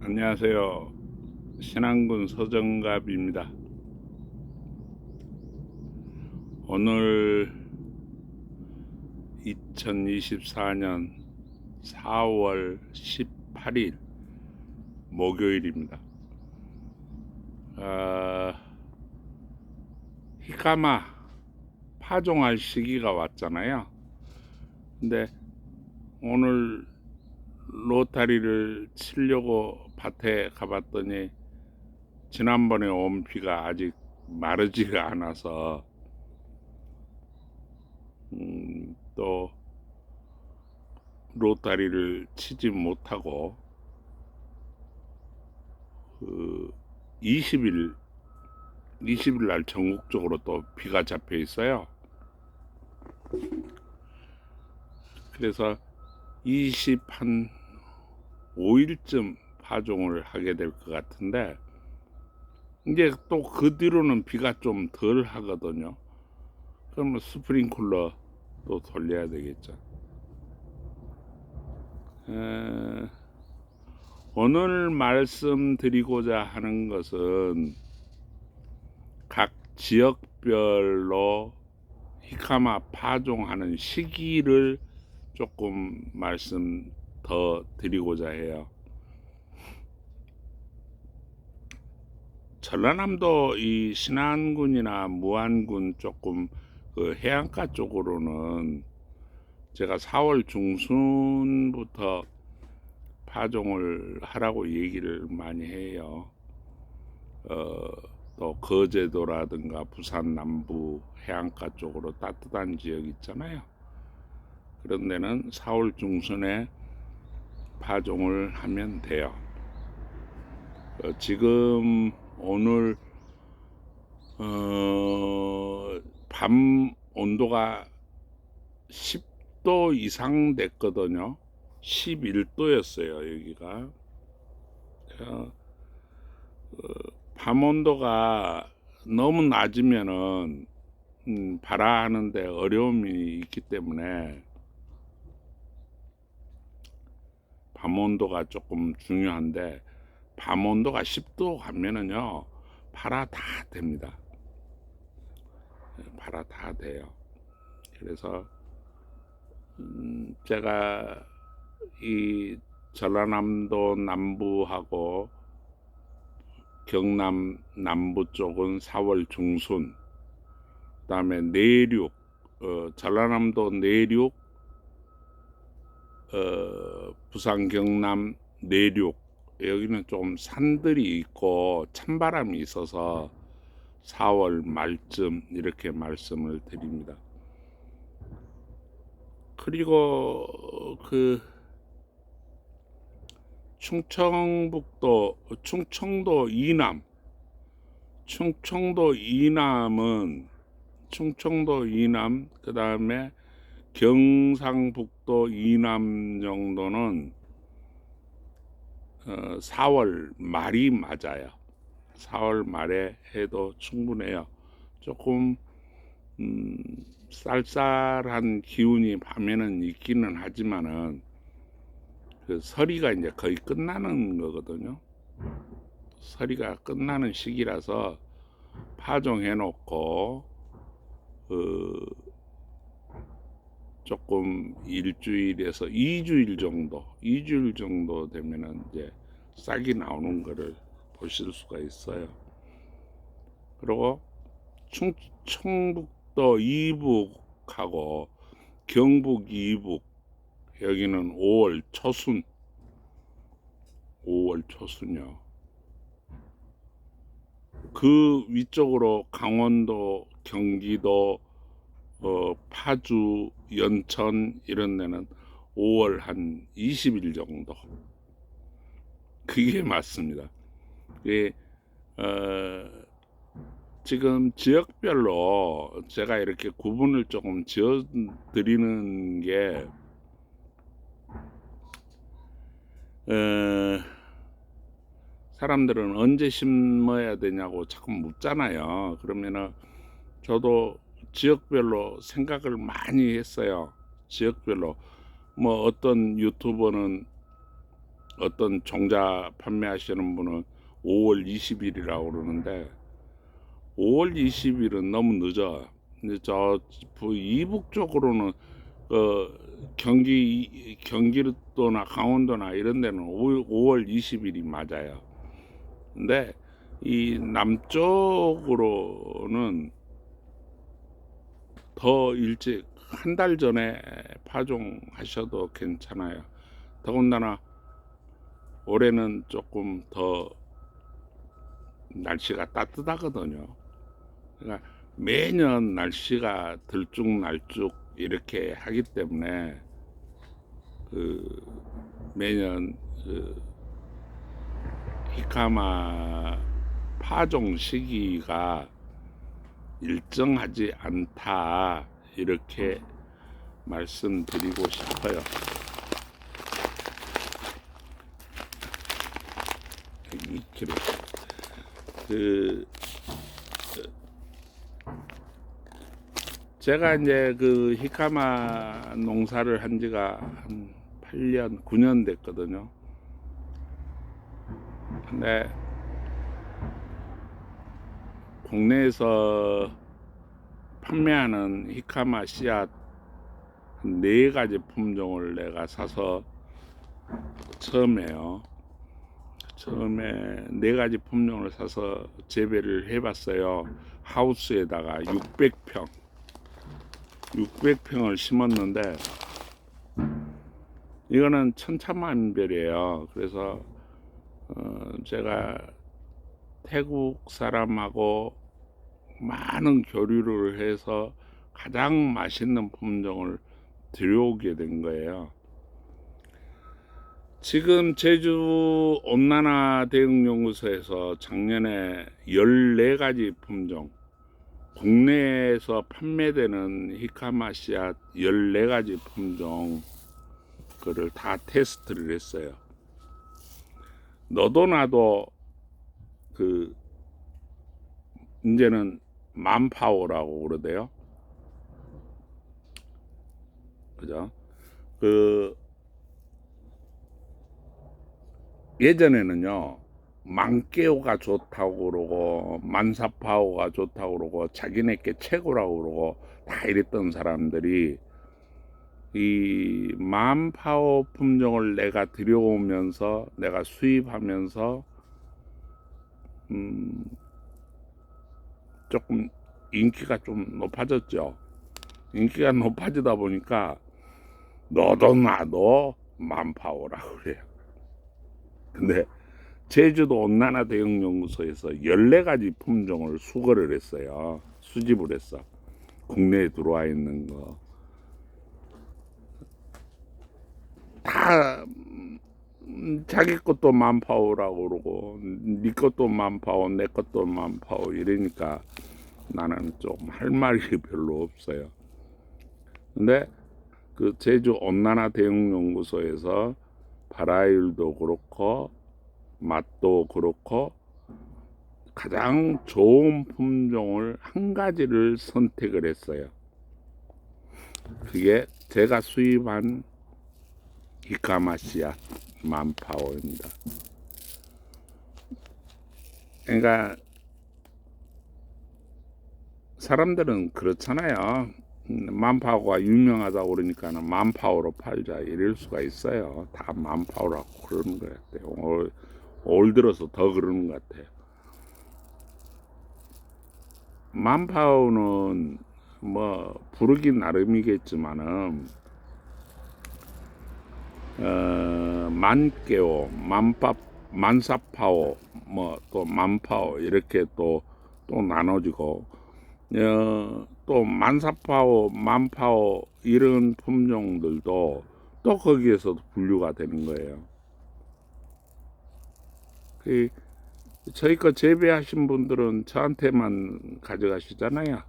안녕하세요. 신안군 서정갑입니다. 오늘 2024년 4월 18일 목요일입니다. 아, 히카마 파종할 시기가 왔잖아요. 근데 오늘 로타리를 치려고 밭에 가봤더니 지난번에 온 비가 아직 마르지가 않아서 음, 또 로타리를 치지 못하고 그 20일 20일 날 전국적으로 또 비가 잡혀 있어요. 그래서 20 한 5일쯤 파종을 하게 될 것 같은데 이제 또 그 뒤로는 비가 좀 덜 하거든요. 그러면 스프링쿨러 또 돌려야 되겠죠. 에, 오늘 말씀드리고자 하는 것은 각 지역별로 히카마 파종하는 시기를 조금 말씀 더 드리고자 해요. 전라남도 이 신안군이나 무안군 조금 그 해안가 쪽으로는 제가 4월 중순부터 파종을 하라고 얘기를 많이 해요. 어, 또 거제도라든가 부산 남부 해안가 쪽으로 따뜻한 지역 있잖아요. 그런 데는 4월 중순에 파종을 하면 돼요. 어, 지금 오늘 어, 밤 온도가 10도 이상 됐거든요. 11도였어요, 여기가. 어, 어, 밤 온도가 너무 낮으면은 음, 발화하는데 어려움이 있기 때문에 밤 온도가 조금 중요한데 밤 온도가 10도 가면은요 발화 다 됩니다. 발화 다 돼요. 그래서 음, 제가 이 전라남도 남부하고 경남 남부 쪽은 4월 중순, 그다음에 내륙, 어, 전라남도 내륙, 어, 부산 경남 내륙 여기는 좀 산들이 있고 찬바람이 있어서 4월 말쯤 이렇게 말씀을 드립니다. 그리고 그 충청북도 충청도 이남 충청도 이남은 충청도 이남 그 다음에 경상북도 이남 정도는 어, 4월 말이 맞아요. 4월 말에 해도 충분해요. 조금 음, 쌀쌀한 기운이 밤에는 있기는 하지만은 그 서리가 이제 거의 끝나는 거거든요. 서리가 끝나는 시기라서 파종해 놓고 그 조금 일주일에서 이주일 정도, 이주일 정도 되면은 이제 싹이 나오는 거를 보실 수가 있어요. 그리고 충 청북도 이북하고 경북 이북 여기는 5월 초순 5월 초순요. 그 위쪽으로 강원도, 경기도, 어, 파주, 연천 이런 데는 5월 한 20일 정도. 그게 맞습니다. 예, 어, 지금 지역별로 제가 이렇게 구분을 조금 지어 드리는 게 어, 사람들은 언제 심어야 되냐고 자꾸 묻잖아요. 그러면은 저도 지역별로 생각을 많이 했어요. 지역별로 뭐 어떤 유튜버는 어떤 종자 판매하시는 분은 5월 20일이라고 그러는데 5월 20일은 너무 늦어. 근데 저 부- 이북 쪽으로는 어, 경기 경기도나 강원도나 이런 데는 5 월 20일이 맞아요. 근데 이 남쪽으로는 더 일찍 한 달 전에 파종하셔도 괜찮아요. 더군다나 올해는 조금 더 날씨가 따뜻하거든요. 그러니까 매년 날씨가 들쭉날쭉 이렇게 하기 때문에 그 매년 그 히카마 파종 시기가 일정하지 않다 이렇게 말씀드리고 싶어요. 이 키로 그 제가 이제 그 히카마 농사를 한 지가 한 8년, 9년 됐거든요. 근데 국내에서 판매하는 히카마 씨앗 한네 가지 품종을 내가 사서 처음에요. 처음에 네 가지 품종을 사서 재배를 해봤어요. 하우스에다가 600평, 600평을 심었는데 이거는 천차만별이에요. 그래서 어, 제가 태국 사람하고 많은 교류를 해서 가장 맛있는 품종을 들여오게 된 거예요. 지금 제주 온난화 대응 연구소에서 작년에 14가지 품종, 국내에서 판매되는 히카마 씨앗 14가지 품종, 그를 다 테스트를 했어요. 너도 나도 그, 이제는 만파워라고 그러대요. 그죠? 그, 예전에는요, 만개호가 좋다고 그러고, 만사파호가 좋다고 그러고, 자기네께 최고라고 그러고, 다 이랬던 사람들이, 이 만파워 품종을 내가 들여오면서, 내가 수입하면서, 음, 조금 인기가 좀 높아졌죠. 인기가 높아지다 보니까, 너도 나도 만파워라고 그래요. 근데 제주도 온난화 대응 연구소에서 14가지 품종을 수거를 했어요. 수집을 했어. 국내에 들어와 있는 거. 다 음, 자기 것도 만파워라고 그러고 네 것도 만파워 내 것도 만파워 이러니까 나는 좀 할 말이 별로 없어요. 근데 그 제주 온난화 대응 연구소에서 발화율도 그렇고 맛도 그렇고 가장 좋은 품종을 한 가지를 선택을 했어요. 그게 제가 수입한 히카마시아 만파워입니다. 그러니까 사람들은 그렇잖아요. 음, 만파워가 유명하다고 그러니까는 만파워로 팔자 이럴 수가 있어요. 다 만파워라고 그러는 것 같아요. 올, 올 들어서 더 그러는 것 같아요. 만파워는 뭐 부르기 나름이겠지만은 어, 만개호, 만파, 만사파워, 뭐또 만파워 이렇게 또 또 나눠지고 어, 또 만사파워, 만파워 이런 품종들도 또 거기에서도 분류가 되는 거예요. 그 저희 거 재배하신 분들은 저한테만 가져가시잖아요.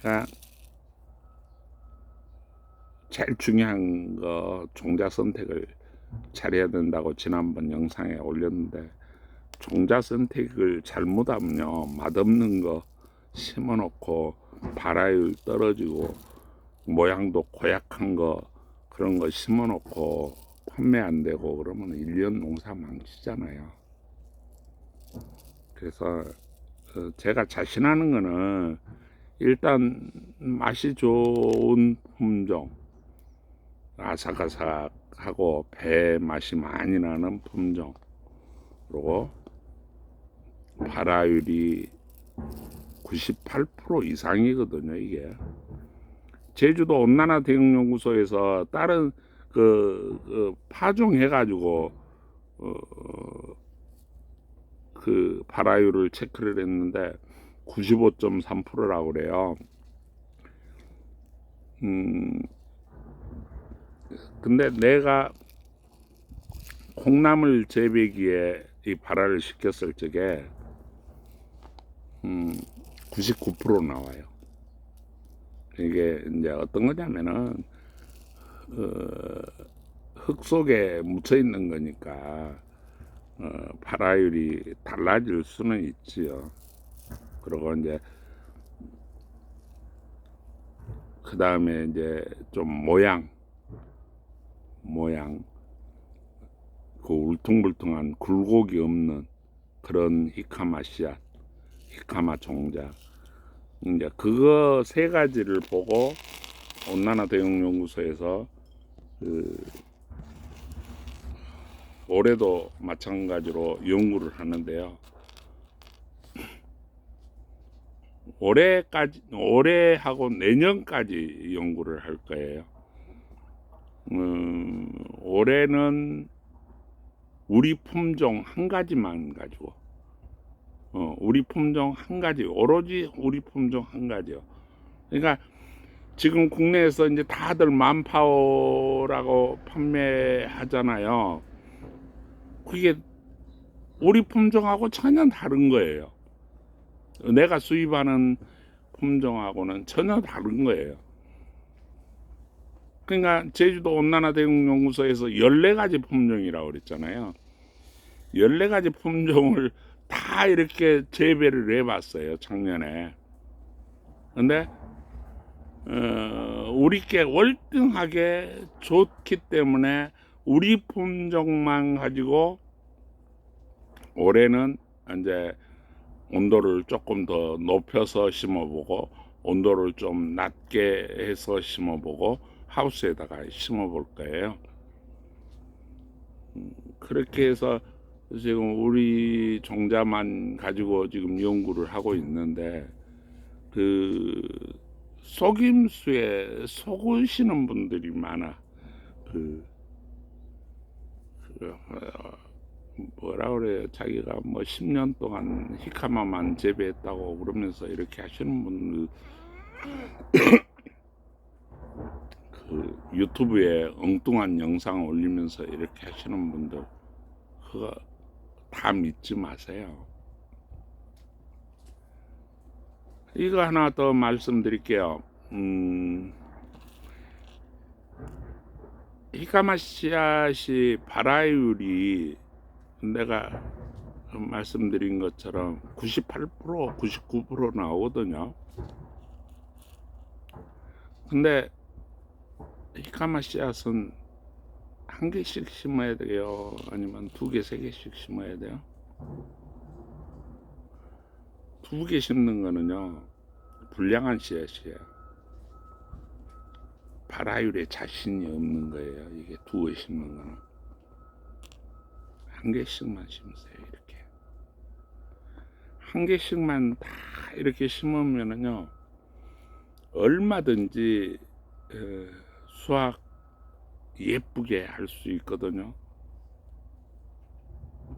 그러니까 제일 중요한 거 종자 선택을 잘해야 된다고 지난번 영상에 올렸는데 종자 선택을 잘못하면요 맛없는 거 심어놓고 발화율 떨어지고 모양도 고약한 거 그런 거 심어놓고 판매 안 되고 그러면 1년 농사 망치잖아요. 그래서 어, 제가 자신하는 거는 일단 맛이 좋은 품종 아삭아삭하고 배 맛이 많이 나는 품종 그리고 발화율이 98% 이상이거든요 이게 제주도 온난화 대응 연구소에서 다른 그, 그 파종 해 가지고 어, 그 발화율을 체크를 했는데 95.3%라고 그래요. 음, 근데 내가 콩나물 재배기에 이 발화를 시켰을 적에 음, 99% 나와요. 이게 이제 어떤 거냐면은 어, 흙 속에 묻혀 있는 거니까 어, 발화율이 달라질 수는 있지요. 그리고 이제 그 다음에 이제 좀 모양 모양 그 울퉁불퉁한 굴곡이 없는 그런 히카마 씨앗 히카마 종자 이제 그거 세 가지를 보고 온난화 대응 연구소에서 그 올해도 마찬가지로 연구를 하는데요. 올해까지 올해하고 내년까지 연구를 할 거예요. 음, 올해는 우리 품종 한 가지만 가지고 어, 우리 품종 한 가지 오로지 우리 품종 한 가지요. 그러니까 지금 국내에서 이제 다들 만파워라고 판매하잖아요. 그게 우리 품종하고 전혀 다른 거예요. 내가 수입하는 품종하고는 전혀 다른 거예요. 그러니까 제주도 온난화 대응 연구소에서 14가지 품종이라고 그랬잖아요. 14가지 품종을 다 이렇게 재배를 해 봤어요, 작년에. 근데 어, 우리께 월등하게 좋기 때문에 우리 품종만 가지고 올해는 이제 온도를 조금 더 높여서 심어보고 온도를 좀 낮게 해서 심어보고 하우스에다가 심어볼 거예요. 음, 그렇게 해서 지금 우리 종자만 가지고 지금 연구를 하고 있는데 그 속임수에 속으시는 분들이 많아. 그, 그 어, 뭐라 그래요? 자기가 뭐 10년 동안 히카마만 재배했다고 그러면서 이렇게 하시는 분들 그 유튜브에 엉뚱한 영상 올리면서 이렇게 하시는 분들 그거 다 믿지 마세요. 이거 하나 더 말씀드릴게요. 음, 히카마 씨앗이 발화율이 내가 말씀드린 것처럼 98% 99% 나오거든요. 근데 히카마 씨앗은 한 개씩 심어야 돼요? 아니면 두 개, 세 개씩 심어야 돼요? 두 개 심는 거는요, 불량한 씨앗이에요. 발화율에 자신이 없는 거예요. 이게 두 개 심는 거는. 한 개씩만 심으세요. 이렇게. 한 개씩만 다 이렇게 심으면은요, 얼마든지 어, 수확 예쁘게 할 수 있거든요.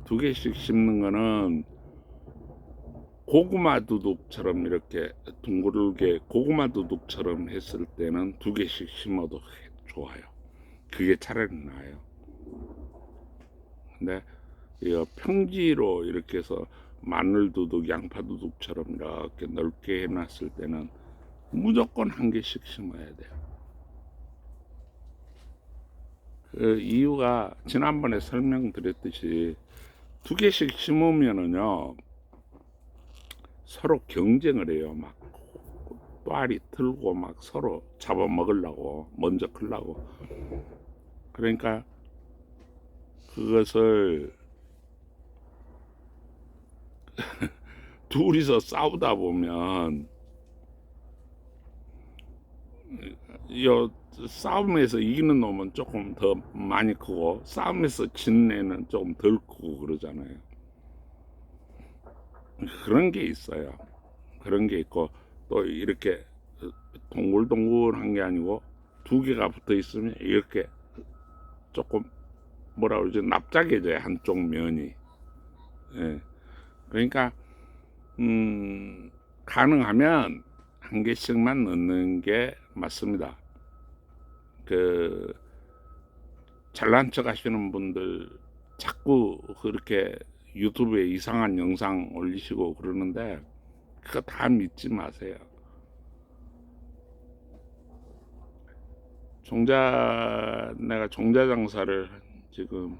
두 개씩 심는 거는 고구마 두둑처럼 이렇게 둥글게 고구마 두둑처럼 했을 때는 두 개씩 심어도 좋아요. 그게 차라리 나아요. 근데 이 평지로 이렇게 해서 마늘 두둑, 양파 두둑처럼 이렇게 넓게 해놨을 때는 무조건 한 개씩 심어야 돼요. 그 이유가 지난번에 설명드렸듯이 두 개씩 심으면은요 서로 경쟁을 해요. 막 또알이 들고 막 서로 잡아먹으려고 먼저 크려고. 그러니까 그것을 둘이서 싸우다 보면 요 싸움에서 이기는 놈은 조금 더 많이 크고 싸움에서 지는 애는 조금 덜 크고 그러잖아요. 그런 게 있어요. 그런 게 있고 또 이렇게 동글동글한 게 아니고 두 개가 붙어 있으면 이렇게 조금 뭐라 그러지 납작해져요 한쪽 면이. 예. 그러니까 음, 가능하면 한 개씩만 넣는 게 맞습니다. 그 잘난 척 하시는 분들 자꾸 그렇게 유튜브에 이상한 영상 올리시고 그러는데 그거 다 믿지 마세요. 종자 내가 종자 장사를 지금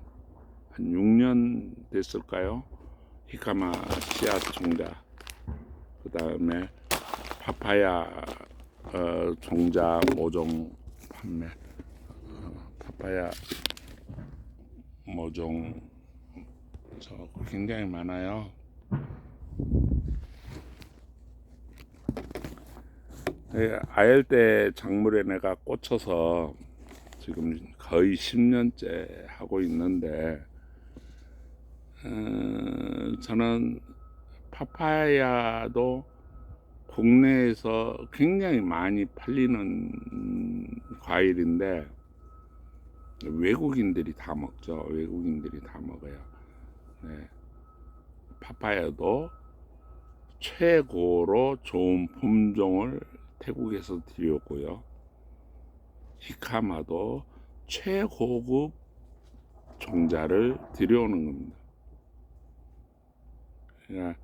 한 6년 됐을까요? 히카마 씨앗 종자 그 다음에 파파야 어, 종자 모종 판매 어, 파파야 모종 저 굉장히 많아요. 예, 아열대 작물에 내가 꽂혀서 지금 거의 10년째 하고 있는데 어, 저는 파파야도 국내에서 굉장히 많이 팔리는 과일인데 외국인들이 다 먹죠. 외국인들이 다 먹어요. 네. 파파야도 최고로 좋은 품종을 태국에서 들여오고요. 히카마도 최고급 종자를 들여오는 겁니다. 그러니까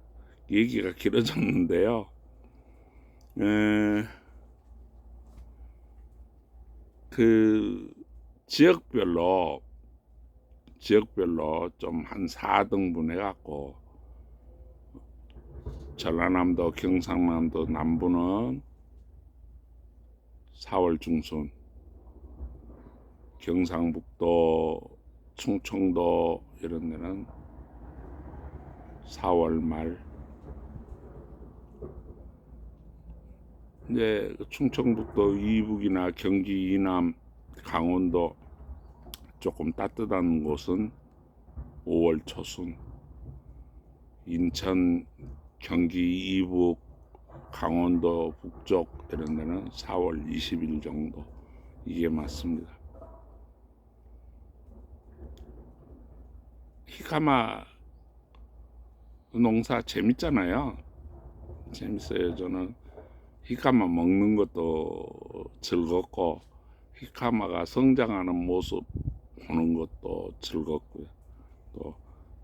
얘기가 길어졌는데요. 에, 그 지역별로 지역별로 좀 한 4등분 해갖고 전라남도, 경상남도 남부는 4월 중순, 경상북도, 충청도 이런 데는 4월 말. 이제 충청북도 이북이나 경기 이남, 강원도 조금 따뜻한 곳은 5월 초순. 인천, 경기 이북, 강원도 북쪽 이런 데는 4월 20일 정도 이게 맞습니다. 히카마 농사 재밌잖아요. 재밌어요. 저는 히카마 먹는 것도 즐겁고 히카마가 성장하는 모습 보는 것도 즐겁고요. 또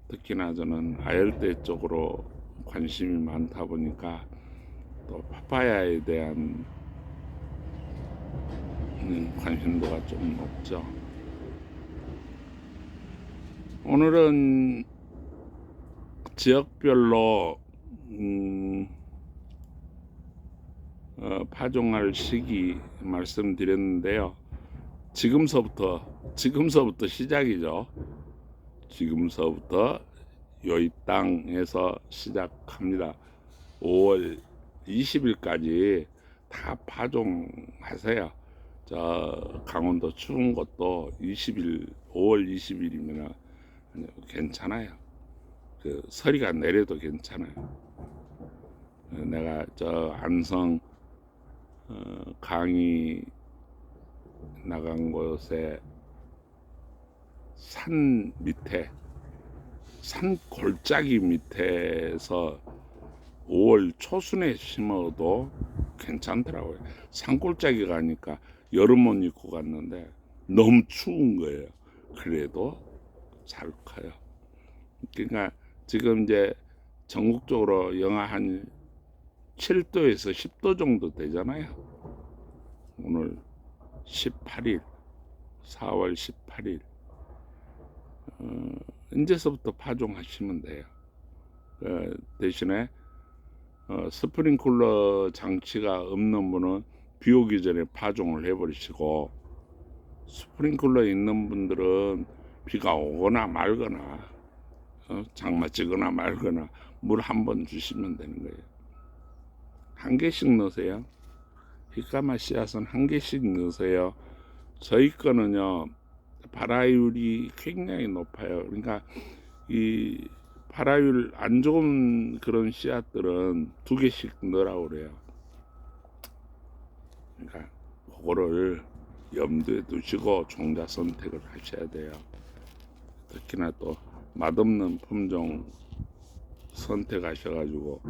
특히나 저는 아열대 쪽으로 관심이 많다 보니까 또 파파야에 대한 음, 관심도가 좀 높죠. 오늘은 지역별로 음, 어, 파종할 시기 말씀드렸는데요. 지금서부터 지금서부터 시작이죠. 지금서부터 여의 땅에서 시작합니다. 5월 20일까지 다 파종하세요. 저 강원도 추운 것도 20일, 5월 20일이면 괜찮아요. 그 서리가 내려도 괜찮아요. 내가 저 안성 어, 강이 나간 곳에 산 밑에 산 골짜기 밑에서 5월 초순에 심어도 괜찮더라고요. 산골짜기 가니까 여름 옷 입고 갔는데 너무 추운 거예요. 그래도 잘 커요. 그러니까 지금 이제 전국적으로 영하 한 7도에서 10도 정도 되잖아요. 오늘 18일, 4월 18일. 어, 이제서부터 파종하시면 돼요. 어, 대신에 어, 스프링클러 장치가 없는 분은 비 오기 전에 파종을 해버리시고 스프링클러 있는 분들은 비가 오거나 말거나 어, 장마 찌거나 말거나 물 한 번 주시면 되는 거예요. 한 개씩 넣으세요. 히카마 씨앗은 한 개씩 넣으세요. 저희 거는요 발화율이 굉장히 높아요. 그러니까 이 발화율 안 좋은 그런 씨앗들은 두 개씩 넣으라고 그래요. 그러니까 그거를 염두에 두시고 종자 선택을 하셔야 돼요. 특히나 또 맛없는 품종 선택하셔가지고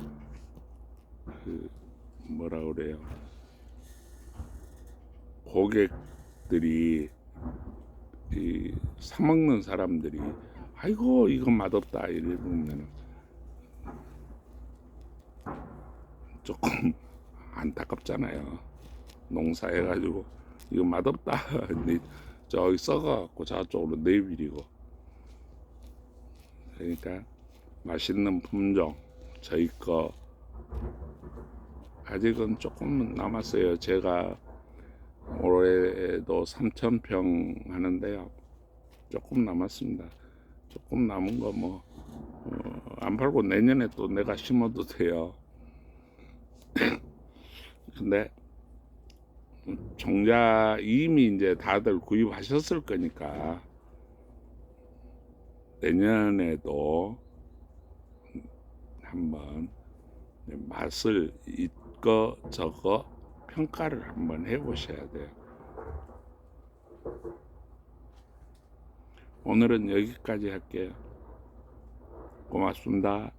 그 뭐라 그래요 고객들이 이 사먹는 사람들이 아이고 이거 맛없다 이러면 조금 안타깝잖아요. 농사해가지고 이거 맛없다. 저기 썩어갖고 저쪽으로 내비리고. 그러니까 맛있는 품종 저희 거 아직은 조금 남았어요. 제가 올해도 3,000평 하는데요. 조금 남았습니다. 조금 남은 거뭐안 팔고 내년에 또 내가 심어도 돼요. 근데 종자 이미 이제 다들 구입하셨을 거니까 내년에도 한번 맛을 이거 저거 평가를 한번 해보셔야 돼요. 오늘은 여기까지 할게요. 고맙습니다.